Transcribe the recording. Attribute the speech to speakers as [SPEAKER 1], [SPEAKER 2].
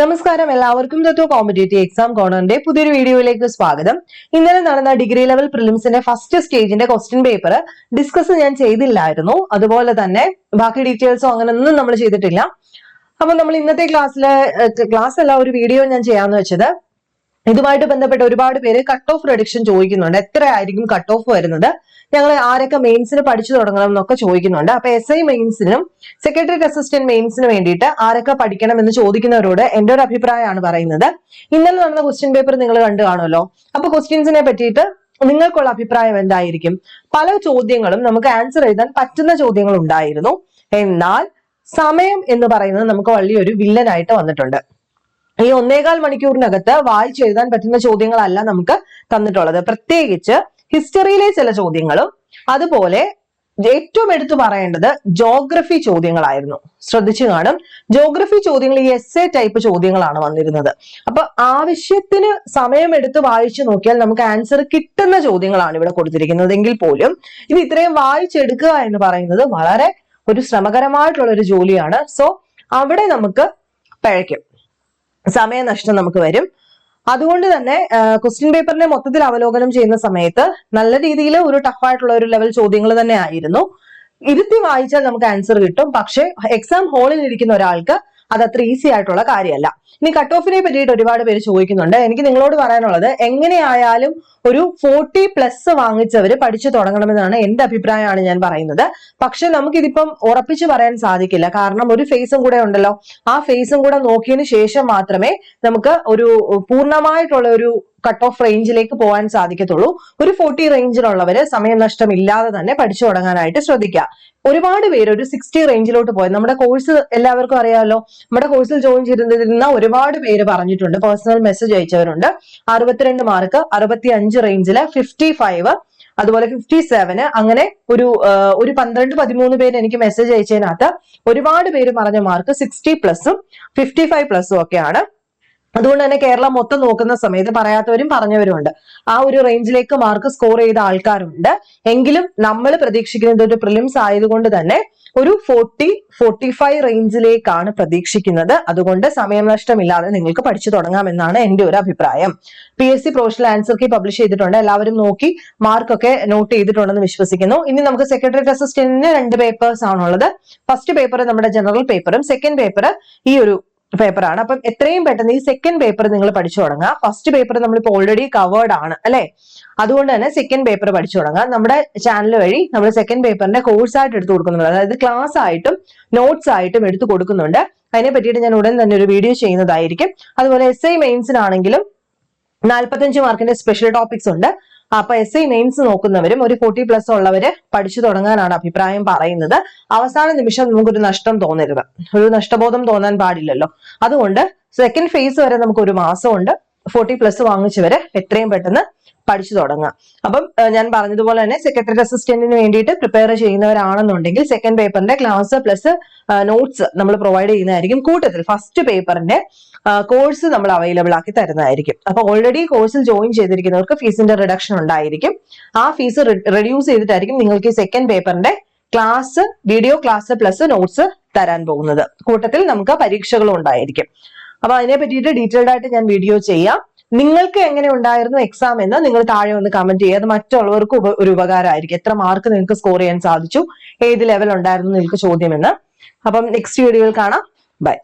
[SPEAKER 1] നമസ്കാരം. എല്ലാവർക്കും തത്വ competitive exam കോർണറിന്റെ പുതിയൊരു വീഡിയോയിലേക്ക് സ്വാഗതം. ഇന്നലെ നടന്ന ഡിഗ്രി ലെവൽ പ്രിലിംസിന്റെ ഫസ്റ്റ് സ്റ്റേജിന്റെ ക്വസ്റ്റ്യൻ പേപ്പർ ഡിസ്കസ് ഞാൻ ചെയ്തില്ലായിരുന്നു. അതുപോലെ തന്നെ ബാക്കി ഡീറ്റെയിൽസോ അങ്ങനെയൊന്നും നമ്മൾ ചെയ്തിട്ടില്ല. അപ്പൊ നമ്മൾ ഇന്നത്തെ ക്ലാസ്സിലെ ക്ലാസ് അല്ല ഒരു വീഡിയോ ഞാൻ ചെയ്യാന്ന് വെച്ചത്. ഇതുമായിട്ട് ബന്ധപ്പെട്ട് ഒരുപാട് പേര് കട്ട് ഓഫ് പ്രൊഡിക്ഷൻ ചോദിക്കുന്നുണ്ട്. എത്രയായിരിക്കും കട്ട് ഓഫ് വരുന്നത്? ഞങ്ങൾ ആരൊക്കെ മെയിൻസിന് പഠിച്ചു തുടങ്ങണം എന്നൊക്കെ ചോദിക്കുന്നുണ്ട്. അപ്പൊ എസ് ഐ മെയിൻസിനും സെക്രട്ടറി അസിസ്റ്റന്റ് മെയിൻസിന് വേണ്ടിയിട്ട് ആരൊക്കെ പഠിക്കണം എന്ന് ചോദിക്കുന്നവരോട് എന്റെ ഒരു അഭിപ്രായമാണ് പറയുന്നത്. ഇന്നലെ നടന്ന ക്വസ്റ്റ്യൻ പേപ്പർ നിങ്ങൾ കണ്ടു കാണുമല്ലോ. അപ്പൊ ക്വസ്റ്റ്യൻസിനെ പറ്റിയിട്ട് നിങ്ങൾക്കുള്ള അഭിപ്രായം എന്തായിരിക്കും? പല ചോദ്യങ്ങളും നമുക്ക് ആൻസർ എഴുതാൻ പറ്റുന്ന ചോദ്യങ്ങൾ ഉണ്ടായിരുന്നു. എന്നാൽ സമയം എന്ന് പറയുന്നത് നമുക്ക് വലിയൊരു വില്ലനായിട്ട് വന്നിട്ടുണ്ട്. ഈ ഒന്നേകാൽ മണിക്കൂറിനകത്ത് വായിച്ചെഴുതാൻ പറ്റുന്ന ചോദ്യങ്ങളല്ല നമുക്ക് തന്നിട്ടുള്ളത്. പ്രത്യേകിച്ച് ഹിസ്റ്ററിയിലെ ചില ചോദ്യങ്ങളും അതുപോലെ ഏറ്റവും എടുത്തു പറയേണ്ടത് ജോഗ്രഫി ചോദ്യങ്ങളായിരുന്നു. ശ്രദ്ധിച്ചു കാണും. ജോഗ്രഫി ചോദ്യങ്ങൾ ഈ എസ് എ ടൈപ്പ് ചോദ്യങ്ങളാണ് വന്നിരുന്നത്. അപ്പൊ ആവശ്യത്തിന് സമയമെടുത്ത് വായിച്ചു നോക്കിയാൽ നമുക്ക് ആൻസർ കിട്ടുന്ന ചോദ്യങ്ങളാണ് ഇവിടെ കൊടുത്തിരിക്കുന്നത്. എങ്കിൽ പോലും ഇത് ഇത്രയും വായിച്ചെടുക്കുക എന്ന് പറയുന്നത് വളരെ ഒരു ശ്രമകരമായിട്ടുള്ള ഒരു ജോലിയാണ്. സോ അവിടെ നമുക്ക് പിഴയ്ക്കും. സമയനഷ്ടം നമുക്ക് വരും. അതുകൊണ്ട് തന്നെ ക്വസ്റ്റ്യൻ പേപ്പറിനെ മൊത്തത്തിൽ അവലോകനം ചെയ്യുന്ന സമയത്ത് നല്ല രീതിയിൽ ഒരു ടഫായിട്ടുള്ള ഒരു ലെവൽ ചോദ്യങ്ങൾ തന്നെ ആയിരുന്നു. ഇരുത്തി വായിച്ചാൽ നമുക്ക് ആൻസർ കിട്ടും. പക്ഷെ എക്സാം ഹാളിൽ ഇരിക്കുന്ന ഒരാൾക്ക് അത് അത്ര ഈസി ആയിട്ടുള്ള കാര്യമല്ല. ഇനി കട്ട് ഓഫിനെ പറ്റിയിട്ട് ഒരുപാട് പേര് ചോദിക്കുന്നുണ്ട്. എനിക്ക് നിങ്ങളോട് പറയാനുള്ളത് എങ്ങനെയായാലും ഒരു ഫോർട്ടി പ്ലസ് വാങ്ങിച്ചവർ പഠിച്ചു തുടങ്ങണമെന്നാണ് എന്റെ അഭിപ്രായമാണ് ഞാൻ പറയുന്നത്. പക്ഷെ നമുക്കിതിപ്പം ഉറപ്പിച്ചു പറയാൻ സാധിക്കില്ല. കാരണം ഒരു ഫേസും കൂടെ ഉണ്ടല്ലോ. ആ ഫേസും കൂടെ നോക്കിയതിന് ശേഷം മാത്രമേ നമുക്ക് ഒരു പൂർണമായിട്ടുള്ള ഒരു കട്ട് ഓഫ് റേഞ്ചിലേക്ക് പോകാൻ സാധിക്കത്തുള്ളൂ. ഒരു ഫോർട്ടി റേഞ്ചിലുള്ളവര് സമയം നഷ്ടമില്ലാതെ തന്നെ പഠിച്ചു തുടങ്ങാനായിട്ട് ശ്രദ്ധിക്കുക. ഒരുപാട് പേര് ഒരു സിക്സ്റ്റി റേഞ്ചിലോട്ട് പോയത് നമ്മുടെ കോഴ്സ് എല്ലാവർക്കും അറിയാമല്ലോ. നമ്മുടെ കോഴ്സിൽ ജോയിൻ ചെയ്തിരുന്ന ഒരുപാട് പേര് പറഞ്ഞിട്ടുണ്ട്. പേഴ്സണൽ മെസ്സേജ് അയച്ചവരുണ്ട്. അറുപത്തിരണ്ട് മാർക്ക് അറുപത്തി അഞ്ച് റേഞ്ചിൽ ഫിഫ്റ്റി ഫൈവ് അതുപോലെ ഫിഫ്റ്റി സെവന് അങ്ങനെ ഒരു ഒരു പന്ത്രണ്ട് പതിമൂന്ന് പേര് എനിക്ക് മെസ്സേജ് അയച്ചതിനകത്ത് ഒരുപാട് പേര് പറഞ്ഞ മാർക്ക് സിക്സ്റ്റി പ്ലസും ഫിഫ്റ്റി ഫൈവ് പ്ലസും ഒക്കെയാണ്. അതുകൊണ്ട് തന്നെ കേരളം മൊത്തം നോക്കുന്ന സമയത്ത് പറയാത്തവരും പറഞ്ഞവരും ഉണ്ട് ആ ഒരു റേഞ്ചിലേക്ക് മാർക്ക് സ്കോർ ചെയ്ത ആൾക്കാരുണ്ട് എങ്കിലും നമ്മൾ പ്രതീക്ഷിക്കുന്നത് ഒരു പ്രിലിംസ് ആയതുകൊണ്ട് തന്നെ ഒരു ഫോർട്ടി ഫോർട്ടി ഫൈവ് റേഞ്ചിലേക്കാണ് പ്രതീക്ഷിക്കുന്നത്. അതുകൊണ്ട് സമയം നഷ്ടമില്ലാതെ നിങ്ങൾക്ക് പഠിച്ചു തുടങ്ങാമെന്നാണ് എന്റെ ഒരു അഭിപ്രായം. P S C professional answer key publish ചെയ്തിട്ടുണ്ട്. എല്ലാവരും നോക്കി മാർക്കൊക്കെ നോട്ട് ചെയ്തിട്ടുണ്ടെന്ന് വിശ്വസിക്കുന്നു. ഇനി നമുക്ക് സെക്രട്ടറി അസിസ്റ്റന്റിന് രണ്ട് പേപ്പേഴ്സ് ആണുള്ളത്. ഫസ്റ്റ് പേപ്പർ നമ്മുടെ ജനറൽ പേപ്പറും സെക്കൻഡ് പേപ്പർ ഈ ഒരു പേപ്പറാണ് അപ്പം എത്രയും പെട്ടെന്ന് ഈ സെക്കൻഡ് പേപ്പർ നിങ്ങൾ പഠിച്ചു തുടങ്ങുക. ഫസ്റ്റ് പേപ്പർ നമ്മളിപ്പോൾ ഓൾറെഡി കവേർഡ് ആണ് അല്ലെ? അതുകൊണ്ട് തന്നെ സെക്കൻഡ് പേപ്പർ പഠിച്ചു തുടങ്ങുക. നമ്മുടെ ചാനൽ വഴി നമ്മൾ സെക്കൻഡ് പേപ്പറിന്റെ കോഴ്സ് ആയിട്ട് എടുത്തു കൊടുക്കുന്നുണ്ട്. അതായത് ക്ലാസ് ആയിട്ടും നോട്ട്സ് ആയിട്ടും എടുത്തു കൊടുക്കുന്നുണ്ട്. അതിനെ പറ്റിയിട്ട് ഞാൻ ഉടൻ തന്നെ ഒരു വീഡിയോ ചെയ്യുന്നതായിരിക്കും. അതുപോലെ എസ് ഐ മെയിൻസിനാണെങ്കിലും നാൽപ്പത്തഞ്ച് മാർക്കിന്റെ സ്പെഷ്യൽ ടോപ്പിക്സ് ഉണ്ട്. അപ്പൊ എസ് ഐ മെയിൻസ് നോക്കുന്നവരും ഒരു ഫോർട്ടി പ്ലസ് ഉള്ളവര് പഠിച്ചു തുടങ്ങാനാണ് അഭിപ്രായം പറയുന്നത്. അവസാന നിമിഷം നമുക്കൊരു നഷ്ടം തോന്നരുത്. ഒരു നഷ്ടബോധം തോന്നാൻ പാടില്ലല്ലോ. അതുകൊണ്ട് സെക്കൻഡ് ഫേസ് വരെ നമുക്ക് ഒരു മാസമുണ്ട്. ഫോർട്ടി പ്ലസ് വാങ്ങിച്ചവരെ എത്രയും പെട്ടെന്ന് പഠിച്ചു തുടങ്ങാം. അപ്പം ഞാൻ പറഞ്ഞതുപോലെ തന്നെ സെക്രട്ടറി അസിസ്റ്റന്റിന് വേണ്ടിയിട്ട് പ്രിപ്പയർ ചെയ്യുന്നവരാണെന്നുണ്ടെങ്കിൽ സെക്കൻഡ് പേപ്പറിന്റെ ക്ലാസ് പ്ലസ് നോട്ട്സ് നമ്മൾ പ്രൊവൈഡ് ചെയ്യുന്നതായിരിക്കും കൂട്ടത്തിൽ. ഫസ്റ്റ് പേപ്പറിന്റെ കോഴ്സ് നമ്മൾ അവൈലബിൾ ആക്കി തരുന്നതായിരിക്കും. അപ്പൊ ഓൾറെഡി കോഴ്സിൽ ജോയിൻ ചെയ്തിരിക്കുന്നവർക്ക് ഫീസിന്റെ റിഡക്ഷൻ ഉണ്ടായിരിക്കും. ആ ഫീസ് റെഡ്യൂസ് ചെയ്തിട്ടായിരിക്കും നിങ്ങൾക്ക് ഈ സെക്കൻഡ് പേപ്പറിന്റെ class video class plus notes തരാൻ പോകുന്നത്. കൂട്ടത്തിൽ നമുക്ക് പരീക്ഷകളും ഉണ്ടായിരിക്കും. അപ്പൊ അതിനെ പറ്റിയിട്ട് ഡീറ്റെയിൽഡ് ആയിട്ട് ഞാൻ വീഡിയോ ചെയ്യാം. നിങ്ങൾക്ക് എങ്ങനെ ഉണ്ടായിരുന്നു എക്സാം എന്ന് നിങ്ങൾ താഴെ ഒന്ന് കമന്റ് ചെയ്യുക. അത് മറ്റുള്ളവർക്ക് ഒരു ഉപകാരമായിരിക്കും. എത്ര മാർക്ക് നിങ്ങൾക്ക് സ്കോർ ചെയ്യാൻ സാധിച്ചു? ഏത് ലെവൽ ഉണ്ടായിരുന്നു നിങ്ങൾക്ക് ചോദ്യമെന്ന്. അപ്പം നെക്സ്റ്റ് വീഡിയോയിൽ കാണാം. ബൈ